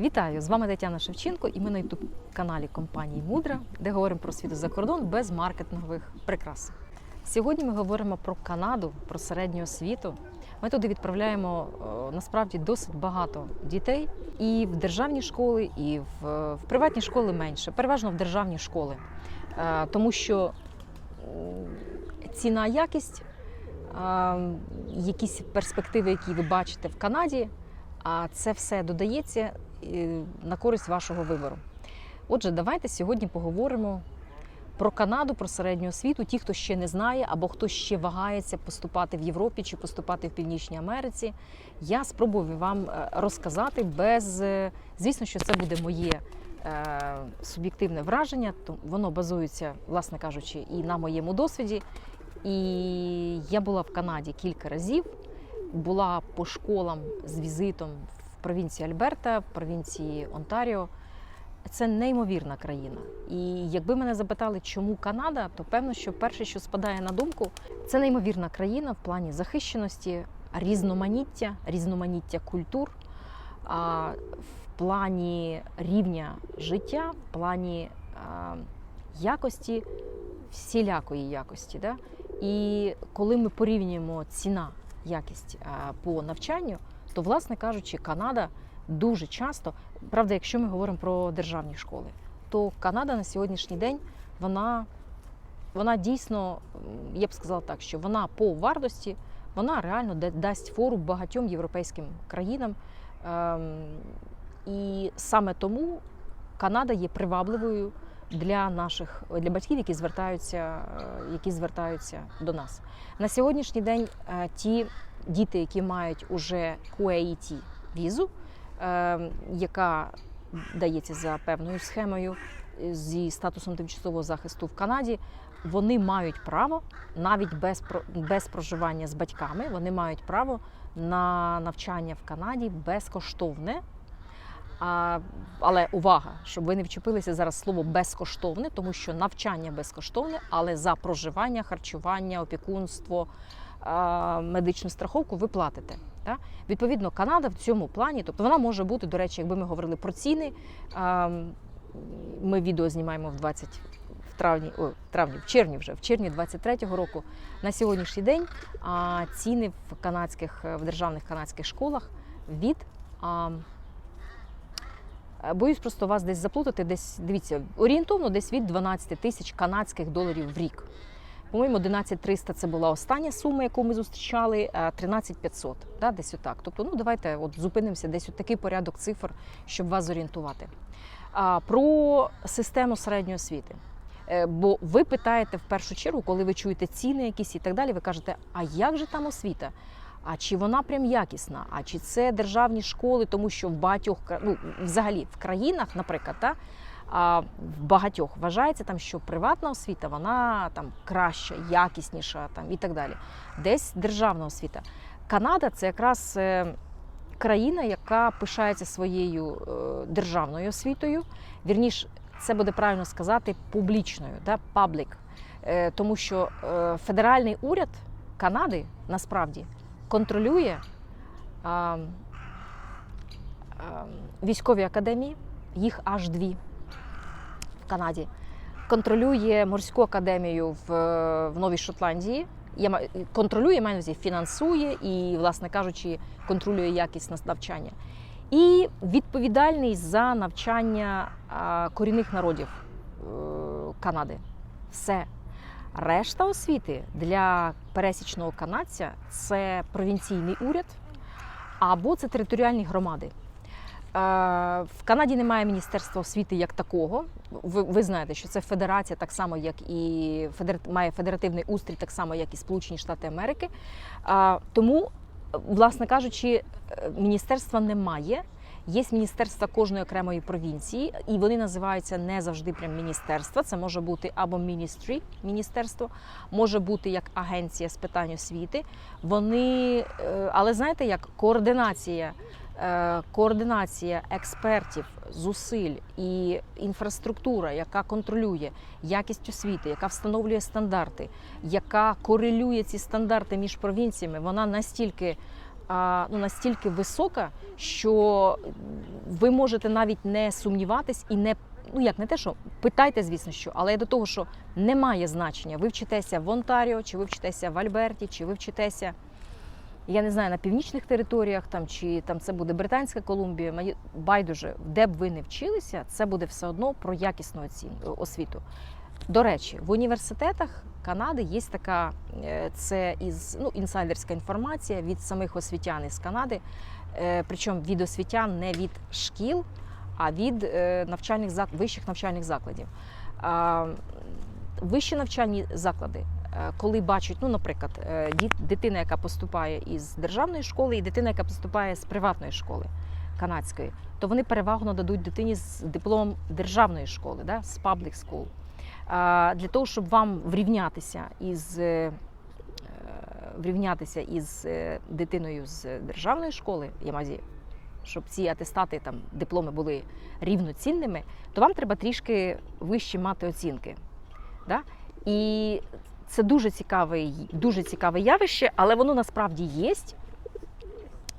Вітаю! З вами Тетяна Шевченко і ми на youtube каналі компанії Мудра, де говоримо про світ за кордон без маркетингових прикрас. Сьогодні ми говоримо про Канаду, про середню освіту. Ми туди відправляємо е, насправді досить багато дітей і в державні школи, і в, в приватні школи менше, переважно в державні школи, Е, тому що ціна якість, е, якісь перспективи, які ви бачите в Канаді, а це все додається е, на користь вашого вибору. Отже, давайте сьогодні поговоримо про Канаду, про середню освіту. Ті, хто ще не знає, або хто ще вагається поступати в Європі чи поступати в Північній Америці. Я спробую вам е, розказати без, е, звісно, що це буде моє. Суб'єктивне враження, то воно базується, власне кажучи, і на моєму досвіді. І я була в Канаді кілька разів, була по школам з візитом в провінції Альберта, в провінції Онтаріо. Це неймовірна країна. І якби мене запитали, чому Канада, то певно, що перше, що спадає на думку, це неймовірна країна в плані захищеності, різноманіття, різноманіття культур, в плані рівня життя, в плані якості, всілякої якості. Да? І коли ми порівнюємо ціна, якість по навчанню, то, власне кажучи, Канада дуже часто, правда, якщо ми говоримо про державні школи, то Канада на сьогоднішній день вона, вона дійсно, я б сказала так, що вона по вартості, вона реально да- дасть фору багатьом європейським країнам. Ем, І саме тому Канада є привабливою для наших для батьків, які звертаються, е, які звертаються до нас. На сьогоднішній день е, ті діти, які мають уже QAET візу, е, яка дається за певною схемою зі статусом тимчасового захисту в Канаді, вони мають право навіть без без проживання з батьками, вони мають право на навчання в Канаді безкоштовне. А, але увага, щоб ви не вчепилися зараз слово безкоштовне, тому що навчання безкоштовне, але за проживання, харчування, опікунство, а, медичну страховку ви платите. Так? Відповідно, Канада в цьому плані, тобто вона може бути, до речі, якби ми говорили про ціни. а, Ми відео знімаємо в 20 в травні, о, в травні, в червні вже, в червні 23-го року. На сьогоднішній день а, ціни в канадських в державних канадських школах від а, Боюсь просто вас десь заплутати, десь дивіться, орієнтовно десь від 12 тисяч канадських доларів в рік. По-моєму, 11 300 це була остання сума, яку ми зустрічали, а 13 500, да, десь отак. Тобто, ну давайте от зупинимося десь от такий порядок цифр, щоб вас зорієнтувати. А, про систему середньої освіти. Е, Бо ви питаєте в першу чергу, коли ви чуєте ціни якісь і так далі, ви кажете, а як же там освіта? А чи вона прям якісна? А чи це державні школи, тому що в багатьох ну, взагалі в країнах, наприклад, та, а в багатьох вважається там, що приватна освіта вона там краща, якісніша там і так далі. Десь державна освіта. Канада це якраз е, країна, яка пишається своєю е, державною освітою. Вірніш, це буде правильно сказати публічною, да, public. Е, тому що федеральний уряд Канади насправді контролює а, а, військові академії, їх аж дві в Канаді. Контролює морську академію в, в Новій Шотландії. Я контролює, маю фінансує і, власне кажучи, контролює якість навчання. І відповідальний за навчання корінних народів е, Канади. Все. Решта освіти для пересічного канадця це провінційний уряд або це територіальні громади. Е, В Канаді немає міністерства освіти як такого. Ви, ви знаєте, що це федерація, так само як і федер... має федеративний устрій, так само як і Сполучені Штати Америки. Е, Тому, власне кажучи, е, міністерства немає. Є міністерства кожної окремої провінції, і вони називаються не завжди прям міністерства. Це може бути або міністрі, міністерство, може бути як агенція з питань освіти. Вони, е, але знаєте, як координація, е, координація експертів, зусиль і інфраструктура, яка контролює якість освіти, яка встановлює стандарти, яка корелює ці стандарти між провінціями, вона настільки ну, настільки висока, що ви можете навіть не сумніватись і не ну як не те, що питайте, звісно, що, але я до того, що немає значення. Ви вчитеся в Онтаріо, чи ви вчитеся в Альберті, чи ви вчитеся. Я не знаю на північних територіях, там чи там це буде Британська Колумбія. мені байдуже, де б ви не вчилися, це буде все одно про якісну освіту. До речі, в університетах Канади є така е, це із ну інсайдерська інформація від самих освітян із Канади. Е, Причому від освітян не від шкіл, а від е, навчальних вищих навчальних закладів. Вищі навчальні заклади, коли бачать, ну, наприклад, дитина, яка поступає із державної школи, і дитина, яка поступає з приватної школи канадської, то вони перевагу нададуть дитині з дипломом державної школи, да, з public school. Для того, щоб вам врівнятися із е, е, врівнятися із е, дитиною з державної школи, я щоб ці атестати, там, дипломи були рівноцінними, то вам треба трішки вище мати оцінки. Да? І це дуже цікаве, дуже цікаве явище, але воно насправді є.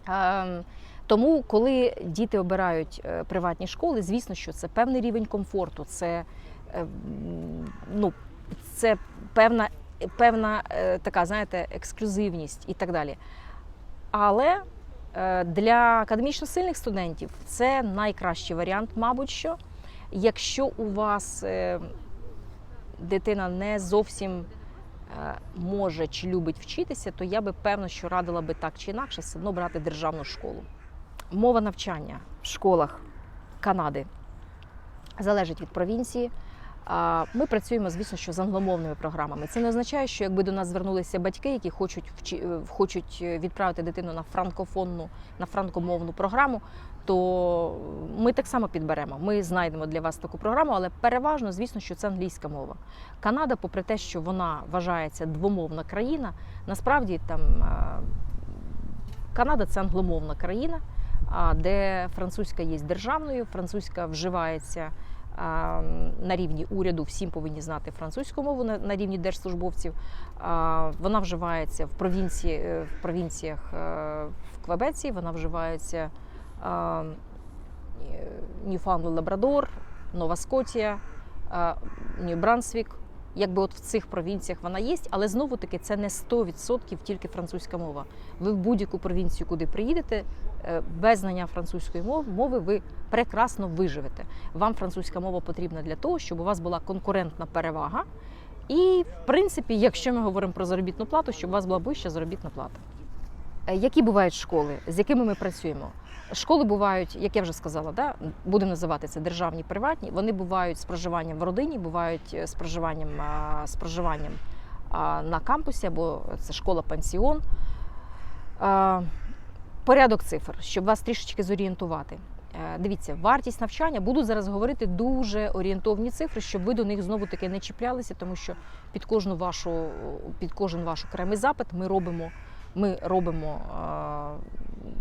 Ем, Тому, коли діти обирають приватні школи, звісно, що це певний рівень комфорту, це, ну, це певна, певна е, така, знаєте, ексклюзивність і так далі. Але е, для академічно сильних студентів це найкращий варіант, мабуть, що якщо у вас е, дитина не зовсім е, може чи любить вчитися, то я би певно, що радила би так чи інакше все одно брати державну школу. Мова навчання в школах Канади залежить від провінції. Ми працюємо, звісно, що з англомовними програмами. Це не означає, що якби до нас звернулися батьки, які хочуть вчи- е, хочуть відправити дитину на франкофонну, на франкомовну програму, то ми так само підберемо. Ми знайдемо для вас таку програму, але переважно, звісно, що це англійська мова. Канада, попри те, що вона вважається двомовна країна, насправді там е, Канада це англомовна країна, де французька є державною, французька вживається на рівні уряду. Всім повинні знати французьку мову на, рівні держслужбовців. Вона вживається в провінції е, в провінціях е, в Квебеці, вона вживається е, Ньюфаундленд, Лабрадор, Нова Скотія, Нью-Брансвік. Якби от в цих провінціях вона є, але знову таки це не 100% тільки французька мова. Ви в будь-яку провінцію, куди приїдете, е, без знання французької мови ви прекрасно виживете. Вам французька мова потрібна для того, щоб у вас була конкурентна перевага. І, в принципі, якщо ми говоримо про заробітну плату, щоб у вас була вища заробітна плата. Е, Які бувають школи, з якими ми працюємо? Школи бувають, як я вже сказала, да, будемо називати це державні, приватні. Вони бувають з проживанням в родині, бувають е, з проживанням, з проживанням на кампусі, або це школа-пансіон. Порядок цифр, щоб вас трішечки зорієнтувати. Е, Дивіться, вартість навчання будуть зараз говорити дуже орієнтовні цифри, щоб ви до них знову таки не чіплялися, тому що під кожну вашу під кожен ваш окремий запит ми робимо. Ми робимо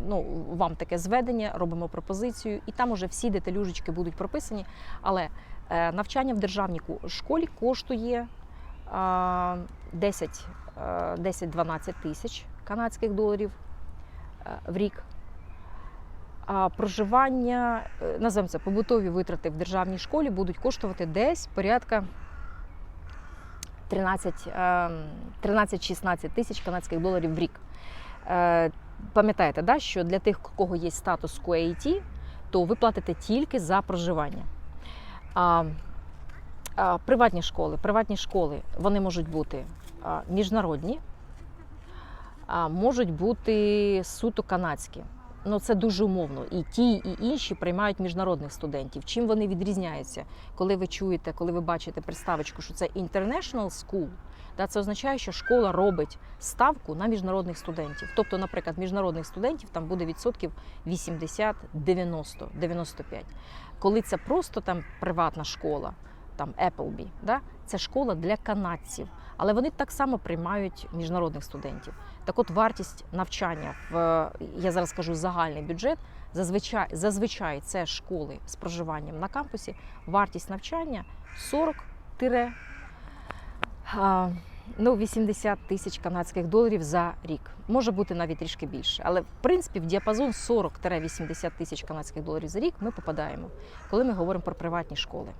ну, вам таке зведення, робимо пропозицію, і там уже всі деталюжечки будуть прописані. Але е, навчання в державній школі коштує е, 10, е, 10-12 тисяч канадських доларів е, в рік. А проживання, називаємо це побутові витрати в державній школі будуть коштувати десь порядка 13, е, 13-16 тисяч канадських доларів в рік. Е, Пам'ятаєте, да, що для тих, у кого є статус QAT, то ви платите тільки за проживання. А, а, приватні школи, приватні школи вони можуть бути міжнародні, а, можуть бути суто канадські. Ну, це дуже умовно. І ті, і інші приймають міжнародних студентів. Чим вони відрізняються? Коли ви чуєте, коли ви бачите приставочку, що це International School, да, це означає, що школа робить ставку на міжнародних студентів. Тобто, наприклад, міжнародних студентів там буде відсотків 80, 90, 95. Коли це просто там приватна школа, там Appleby, да, це школа для канадців, але вони так само приймають міжнародних студентів. Так от вартість навчання в я зараз кажу загальний бюджет. Зазвичай зазвичай це школи з проживанням на кампусі. Вартість навчання 40 тире, ну 80 тисяч канадських доларів за рік. Може бути навіть трішки більше. Але в принципі в діапазон 40-80 тисяч канадських доларів за рік ми попадаємо, коли ми говоримо про приватні школи.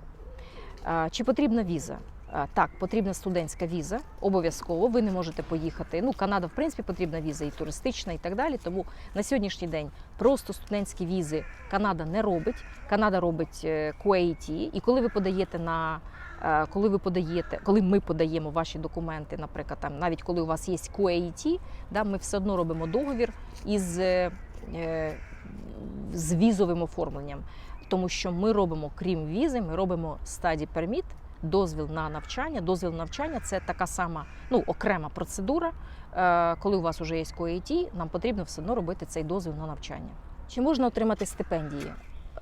Чи потрібна віза? А, Так, потрібна студентська віза, обов'язково. Ви не можете поїхати. Ну, Канада, в принципі, потрібна віза і туристична, і так далі. Тому на сьогоднішній день просто студентські візи Канада не робить. Канада робить е, QAT. І коли ви подаєте на е, коли ви подаєте, коли ми подаємо ваші документи, наприклад, там навіть коли у вас є QAT, да, ми все одно робимо договір із е, е, з візовим оформленням. Тому що ми робимо, крім візи, ми робимо стаді перміт, дозвіл на навчання. Дозвіл на навчання це така сама ну, окрема процедура. Е, Коли у вас вже є QAT, нам потрібно все одно робити цей дозвіл на навчання. Чи можна отримати стипендії? Е,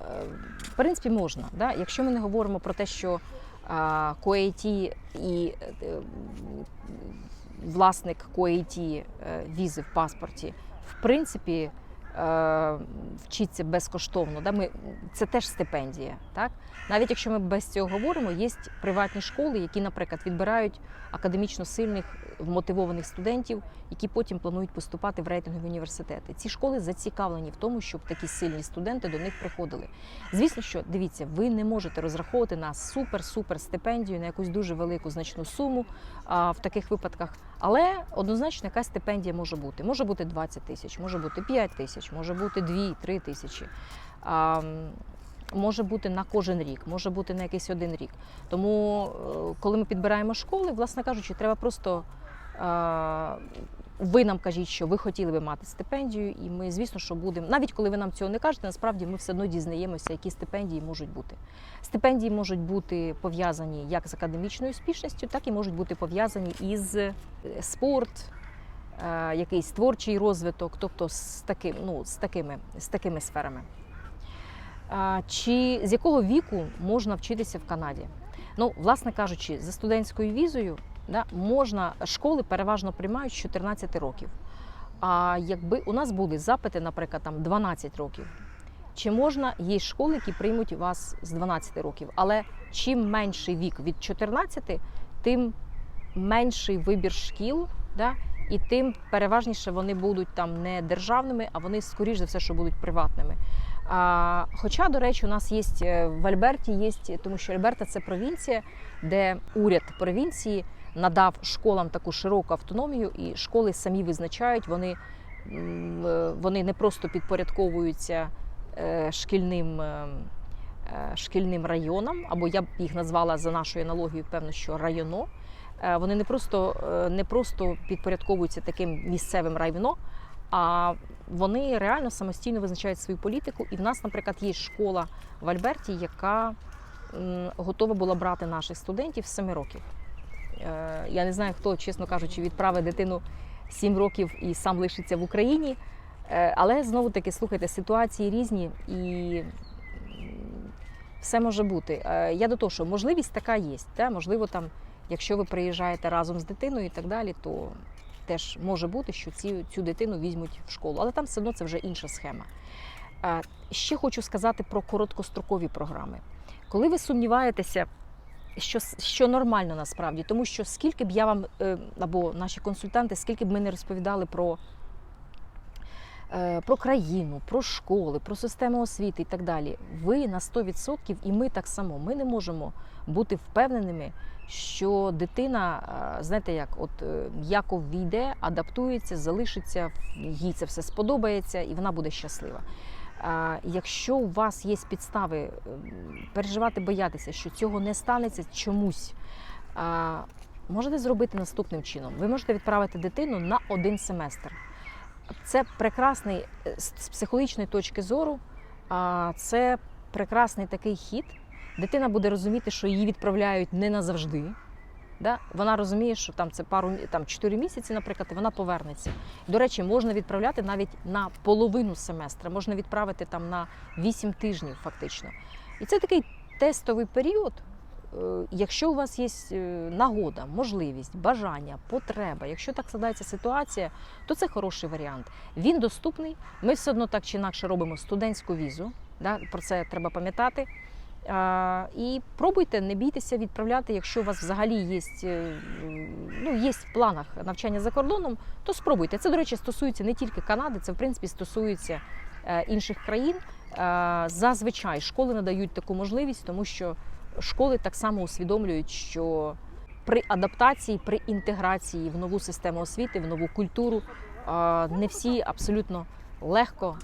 В принципі, можна. Да? Якщо ми не говоримо про те, що е, QAT і власник е, візи в паспорті, в принципі, вчиться безкоштовно. Да? Ми, це теж стипендія. Так? Навіть якщо ми без цього говоримо, є приватні школи, які, наприклад, відбирають академічно сильних вмотивованих студентів, які потім планують поступати в рейтингові університети. Ці школи зацікавлені в тому, щоб такі сильні студенти до них приходили. Звісно, що дивіться, ви не можете розраховувати на супер-супер стипендію, на якусь дуже велику значну суму а, в таких випадках. Але однозначно якась стипендія може бути. Може бути 20 тисяч, може бути 5 тисяч, може бути 2-3 тисячі. А, Може бути на кожен рік, може бути на якийсь один рік. Тому, е, коли ми підбираємо школи, власне кажучи, треба просто ви нам кажіть, що ви хотіли би мати стипендію, і ми, звісно, що будемо. Навіть коли ви нам цього не кажете, насправді ми все одно дізнаємося, які стипендії можуть бути. Стипендії можуть бути пов'язані як з академічною успішністю, так і можуть бути пов'язані із е, спорт, е, якийсь творчий розвиток, тобто з таким, ну, з такими, з такими сферами. Чи з якого віку можна вчитися в Канаді? Ну, власне кажучи, за студентською візою да, можна школи переважно приймають з 14 років. А якби у нас були запити, наприклад, там 12 років, чи можна є школи, які приймуть вас з 12 років, але чим менший вік від 14, тим менший вибір шкіл, да, і тим переважніше вони будуть там не державними, а вони скоріш за все, що будуть приватними. А, хоча, до речі, у нас є е, в Альберті, є, тому що Альберта це провінція, де уряд провінції надав школам таку широку автономію, і школи самі визначають, вони, е, вони не просто підпорядковуються е, шкільним. е, Шкільним районам, або я б їх назвала за нашою аналогією, певно, що районо. Вони не просто, не просто підпорядковуються таким місцевим районо, а вони реально самостійно визначають свою політику. І в нас, наприклад, є школа в Альберті, яка готова була брати наших студентів з 7 років. Е, Я не знаю, хто, чесно кажучи, відправить дитину 7 років і сам лишиться в Україні. Е, Але знову таки, слухайте, ситуації різні і все може бути. Е, Я до того, що можливість така є. Та? Можливо, там, якщо ви приїжджаєте разом з дитиною і так далі, то теж може бути, що ці, цю дитину візьмуть в школу. Але там все одно це вже інша схема. Ще хочу сказати про короткострокові програми. Коли ви сумніваєтеся, що, що нормально насправді, тому що скільки б я вам е, або наші консультанти, скільки б ми не розповідали про, е, про країну, про школи, про систему освіти і так далі, ви на 100% і ми так само. Ми не можемо бути впевненими, що дитина, е, знаєте, як от е, війде, адаптується, залишиться, їй це все сподобається, і вона буде щаслива. Якщо у вас є підстави ем, переживати, боятися, що цього не станеться чомусь, можете зробити наступним чином: ви можете відправити дитину на один семестр. Це прекрасний е, з психологічної точки зору, це прекрасний такий хід. Дитина буде розуміти, що її відправляють не назавжди. Да? Вона розуміє, що там це пару там 4 місяці, наприклад, і вона повернеться. До речі, можна відправляти навіть на половину семестра, можна відправити там на 8 тижнів, фактично. І це такий тестовий період. Е, Якщо у вас є е, нагода, можливість, бажання, потреба, якщо так складається ситуація, то це хороший варіант. Він доступний. Ми все одно так чи інакше робимо студентську візу. Да? Про це треба пам'ятати. І пробуйте, не бійтеся відправляти, якщо у вас взагалі є, е, ну, є в планах навчання за кордоном, то спробуйте. Це, до речі, стосується не тільки Канади, це в принципі стосується е, інших країн. Е, Зазвичай школи надають таку можливість, тому що школи так само усвідомлюють, що при адаптації, при інтеграції в нову систему освіти, в нову культуру не всі абсолютно легко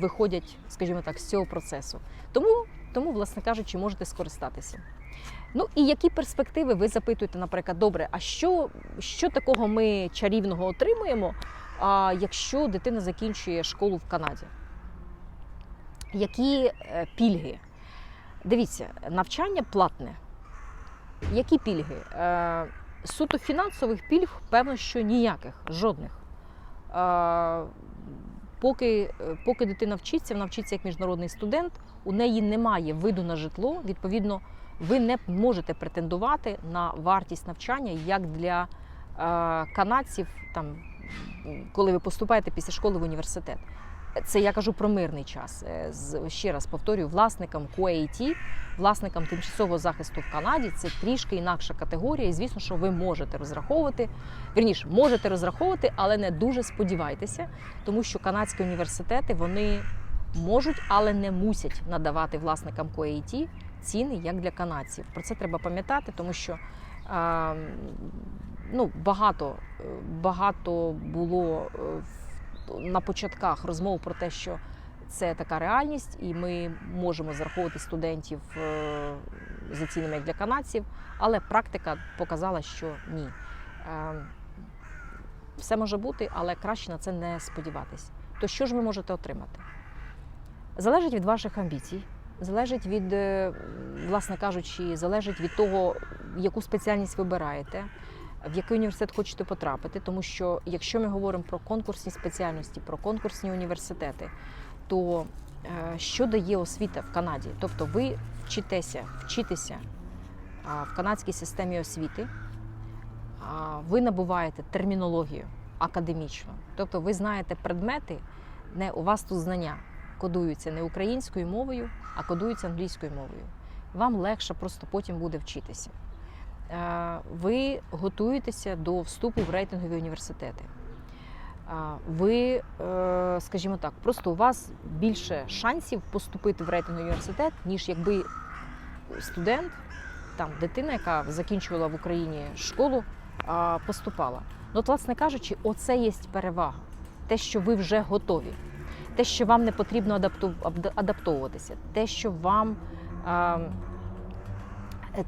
виходять, скажімо так, з цього процесу. Тому, тому, власне кажучи, можете скористатися. Ну і які перспективи ви запитуєте, наприклад, добре, а що, що такого ми чарівного отримуємо, а, якщо дитина закінчує школу в Канаді? Які е, пільги? Дивіться, навчання платне. Які пільги? Е, суто фінансових пільг, певно, що ніяких, жодних. Поки, е, поки дитина вчиться, вона вчиться як міжнародний студент, у неї немає виду на житло. Відповідно, ви не можете претендувати на вартість навчання як для е, канадців, там, коли ви поступаєте після школи в університет. Це я кажу про мирний час. Е, Ще раз повторюю, власникам QAT, власникам тимчасового захисту в Канаді, це трішки інакша категорія. І звісно, що ви можете розраховувати. Вірніше, можете розраховувати, але не дуже сподівайтеся, тому що канадські університети вони можуть, але не мусять надавати власникам QAT ціни як для канадців. Про це треба пам'ятати, тому що ну, багато, е, багато було е, на початках розмов про те, що це така реальність, і ми можемо зараховувати студентів е, за цінами як для канадців, але практика показала, що ні. Е, Все може бути, але краще на це не сподіватись. То що ж ви можете отримати? Залежить від ваших амбіцій, залежить від, е, власне кажучи, залежить від того, яку спеціальність вибираєте, в який університет хочете потрапити. Тому що якщо ми говоримо про конкурсні спеціальності, про конкурсні університети, то е, що дає освіта в Канаді? Тобто ви вчитеся, вчитеся в канадській системі освіти, ви набуваєте термінологію академічну. Тобто ви знаєте предмети, не у вас тут знання кодуються не українською мовою, а кодуються англійською мовою. Вам легше просто потім буде вчитися. Ви готуєтеся до вступу в рейтингові університети. Ви, е, скажімо так, просто у вас більше шансів поступити в рейтинговий університет, ніж якби студент, там дитина, яка закінчувала в Україні школу, поступала. Ну, от, власне кажучи, оце є перевага. Те, що ви вже готові, те, що вам не потрібно адапту- адаптовуватися, те, що вам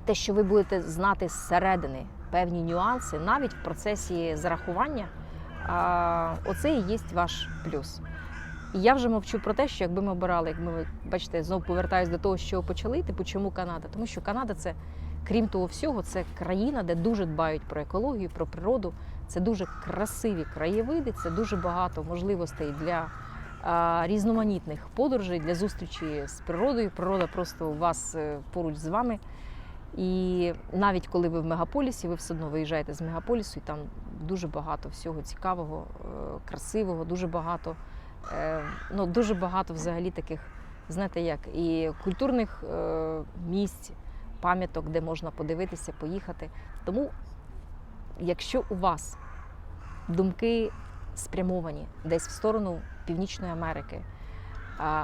те, що ви будете знати зсередини певні нюанси, навіть в процесі зарахування, оце і є ваш плюс. Я вже мовчу про те, що якби ми обирали, як ми бачите, знову повертаюся до того, що почали. Типу, чому Канада? Тому що Канада це, крім того всього, це країна, де дуже дбають про екологію, про природу. Це дуже красиві краєвиди, це дуже багато можливостей для а, різноманітних подорожей, для зустрічі з природою. Природа просто у вас е, поруч з вами. І навіть коли ви в мегаполісі, ви все одно виїжджаєте з мегаполісу, і там дуже багато всього цікавого, е, красивого, дуже багато. Е, ну, дуже багато взагалі таких, знаєте як, і культурних е, місць, пам'яток, де можна подивитися, поїхати. Тому, якщо у вас думки спрямовані десь в сторону Північної Америки,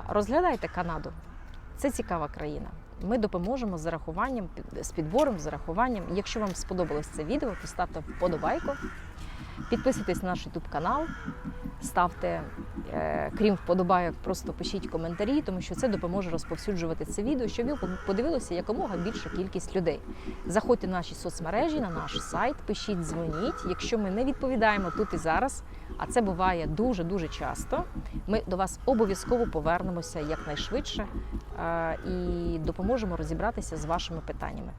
розглядайте Канаду. Це цікава країна. Ми допоможемо з зарахуванням, з підбором, з зарахуванням. Якщо вам сподобалось це відео, то ставте вподобайку. Підписуйтесь на наш YouTube канал, ставте, е, крім вподобайок, просто пишіть коментарі, тому що це допоможе розповсюджувати це відео, щоб його подивилося якомога більша кількість людей. Заходьте на наші соцмережі, на наш сайт, пишіть, дзвоніть. Якщо ми не відповідаємо тут і зараз, а це буває дуже дуже часто. Ми до вас обов'язково повернемося якнайшвидше і допоможемо розібратися з вашими питаннями.